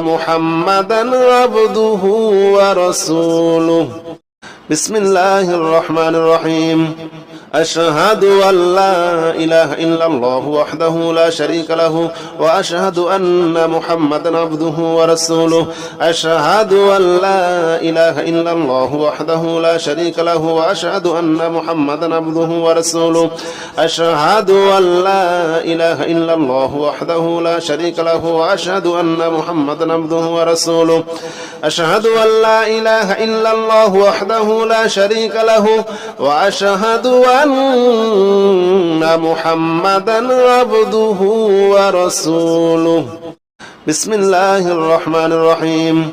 محمدا عبده ورسوله. بسم الله الرحمن الرحيم. أشهد أن لا إله إلا الله وحده لا شريك له وأشهد أن محمدا عبده ورسوله. أشهد أن لا إله إلا الله وحده لا شريك له وأشهد أن محمدا عبده ورسوله. أشهد أن لا إله إلا الله وحده لا شريك له وأشهد أن محمدا عبده ورسوله. أشهد أن لا إله إلا الله وحده لا شريك له وأشهد أن محمدا عبده ورسوله. بسم الله الرحمن الرحيم.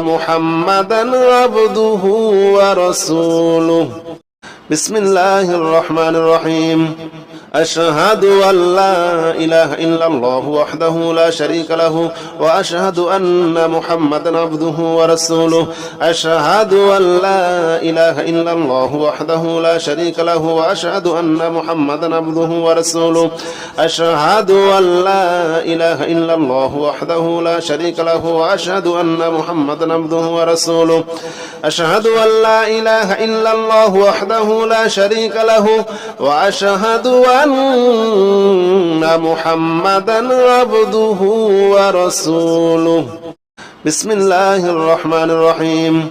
محمدا عبده ورسوله بسم الله الرحمن الرحيم أشهد أن لا إله إلا الله وحده لا شريك له وأشهد أن محمدا عبده ورسوله. أشهد أن لا إله إلا الله وحده لا شريك له وأشهد أن محمدا عبده ورسوله. أشهد أن لا إله إلا الله وحده لا شريك له وأشهد أن محمدا عبده ورسوله. أشهد أن لا إله إلا الله وحده لا شريك له وأشهد أن محمدا عبده ورسوله. بسم الله الرحمن الرحيم.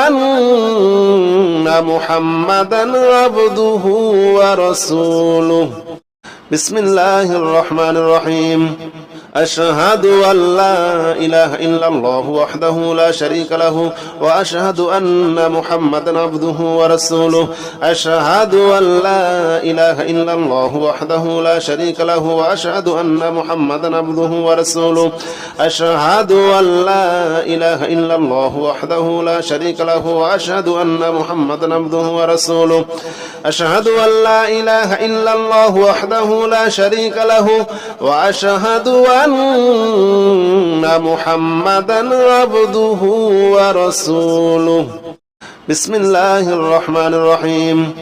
محمدا عبده ورسوله بسم الله الرحمن الرحيم أشهد أن لا إله إلا الله وحده لا شريك له وأشهد أن محمدا عبده ورسوله. أشهد أن لا إله إلا الله وحده لا شريك له وأشهد أن محمدا عبده ورسوله. أشهد أن لا إله إلا الله وحده لا شريك له وأشهد أن محمدا عبده ورسوله. أشهد أن لا إله إلا الله وحده لا شريك له وأشهد أن محمدا عبده ورسوله. بسم الله الرحمن الرحيم.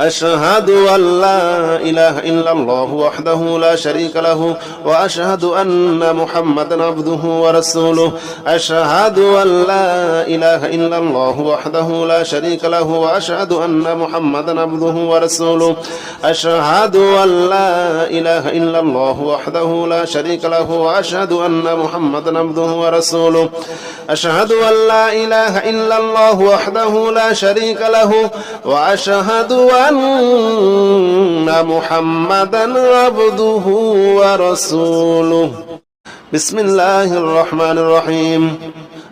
أشهد أن لا إله إلا الله وحده لا شريك له وأشهد أن محمدا عبده ورسوله. أشهد أن لا إله إلا الله وحده لا شريك له وأشهد أن محمدا عبده ورسوله. أشهد أن لا إله إلا الله وحده لا شريك له وأشهد أن محمدا عبده ورسوله. أشهد أن لا إله إلا الله وحده لا شريك له وأشهد أن محمدا عبده ورسوله. بسم الله الرحمن الرحيم.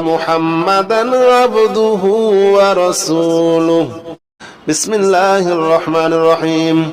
محمدا عبده ورسوله. بسم الله الرحمن الرحيم.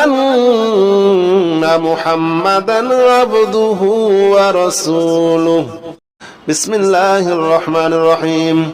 محمدا عبده ورسوله بسم الله الرحمن الرحيم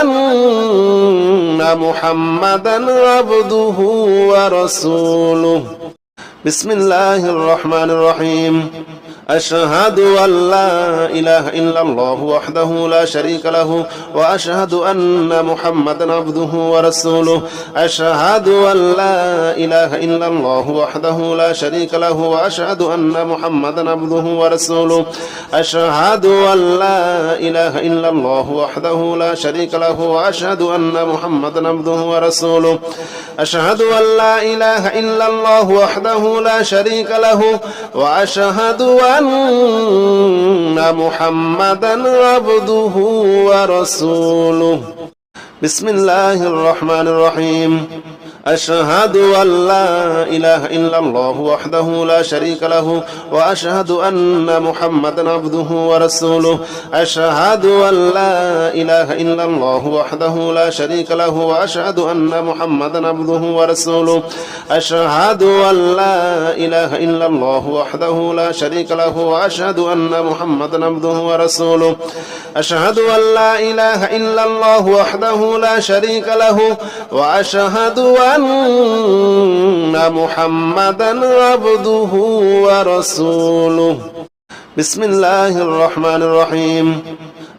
محمدا عبده ورسوله. بسم الله الرحمن الرحيم. أشهد أن لا إله إلا الله وحده لا شريك له وأشهد أن محمدا عبده ورسوله. أشهد أن لا إله إلا الله وحده لا شريك له وأشهد أن محمدا عبده ورسوله. أشهد أن لا إله إلا الله وحده لا شريك له وأشهد أن محمدا عبده ورسوله. أشهد أن لا إله إلا الله وحده لا شريك له وأشهد أن محمدا عبده ورسوله بسم الله الرحمن الرحيم أشهد أن لا إله إلا الله وحده لا شريك له وأشهد أن محمدا عبده ورسوله. أشهد أن لا إله إلا الله وحده لا شريك له وأشهد أن محمدا عبده ورسوله. أشهد أن لا إله إلا الله وحده لا شريك له وأشهد أن محمدا عبده ورسوله. أشهد أن لا إله إلا الله وحده لا شريك له وأشهد أن محمدا عبده ورسوله. بسم الله الرحمن الرحيم.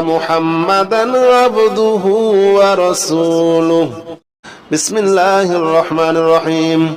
محمدا عبده ورسوله. بسم الله الرحمن الرحيم.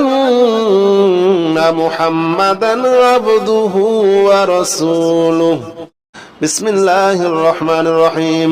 محمدا عبده ورسوله. بسم الله الرحمن الرحيم.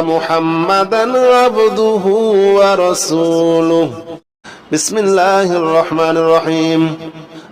محمدا عبده ورسوله بسم الله الرحمن الرحيم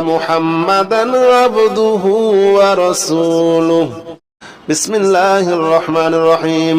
محمدا عبده ورسوله. بسم الله الرحمن الرحيم.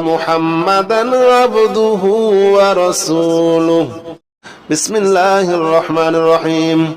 محمدا عبده ورسوله بسم الله الرحمن الرحيم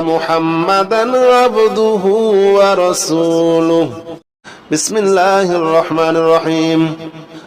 محمدا عبده ورسوله بسم الله الرحمن الرحيم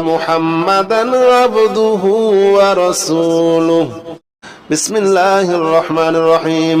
محمدا عبده ورسوله. بسم الله الرحمن الرحيم.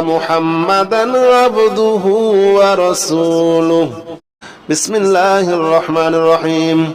محمدا عبده ورسوله. بسم الله الرحمن الرحيم.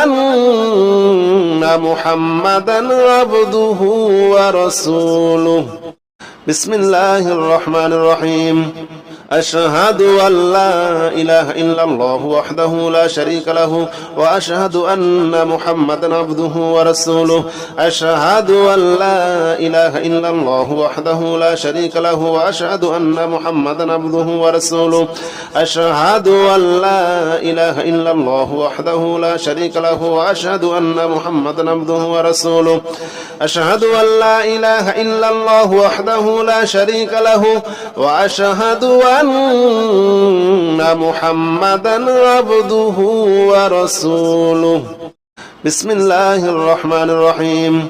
محمدا عبده ورسوله بسم الله الرحمن الرحيم أشهد أن لا إله إلا الله وحده لا شريك له وأشهد أن محمدا عبده ورسوله. أشهد أن لا إله إلا الله وحده لا شريك له وأشهد أن محمدا عبده ورسوله. أشهد أن لا إله إلا الله وحده لا شريك له وأشهد أن محمدا عبده ورسوله. أشهد أن لا إله إلا الله وحده لا شريك له وأشهد أن محمدا عبده ورسوله. بسم الله الرحمن الرحيم.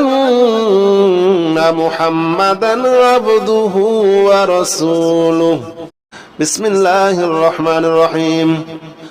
محمدا عبده ورسوله بسم الله الرحمن الرحيم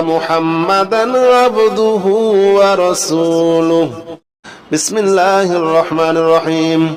محمدا عبده ورسوله. بسم الله الرحمن الرحيم.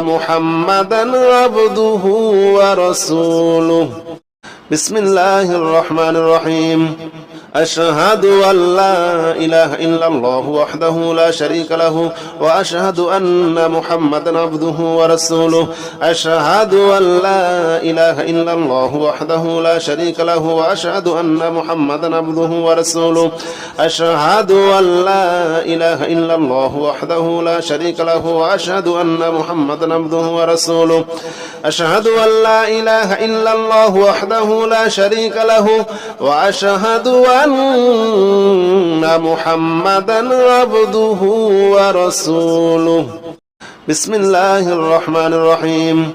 محمدا عبده ورسوله. بسم الله الرحمن الرحيم. أشهد أن لا إله إلا الله وحده لا شريك له وأشهد أن محمدا عبده ورسوله. أشهد أن لا إله إلا الله وحده لا شريك له وأشهد أن محمدا عبده ورسوله. أشهد أن لا إله إلا الله وحده لا شريك له وأشهد أن محمدا عبده ورسوله. أشهد أن لا إله إلا الله وحده لا شريك له وأشهد أن محمدا عبده ورسوله بسم الله الرحمن الرحيم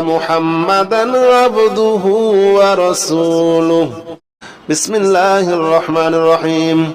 محمدا عبده ورسوله. بسم الله الرحمن الرحيم.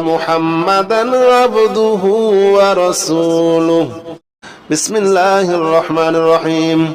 محمدا عبده ورسوله. بسم الله الرحمن الرحيم.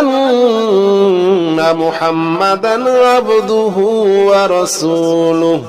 أن محمدا عبده ورسوله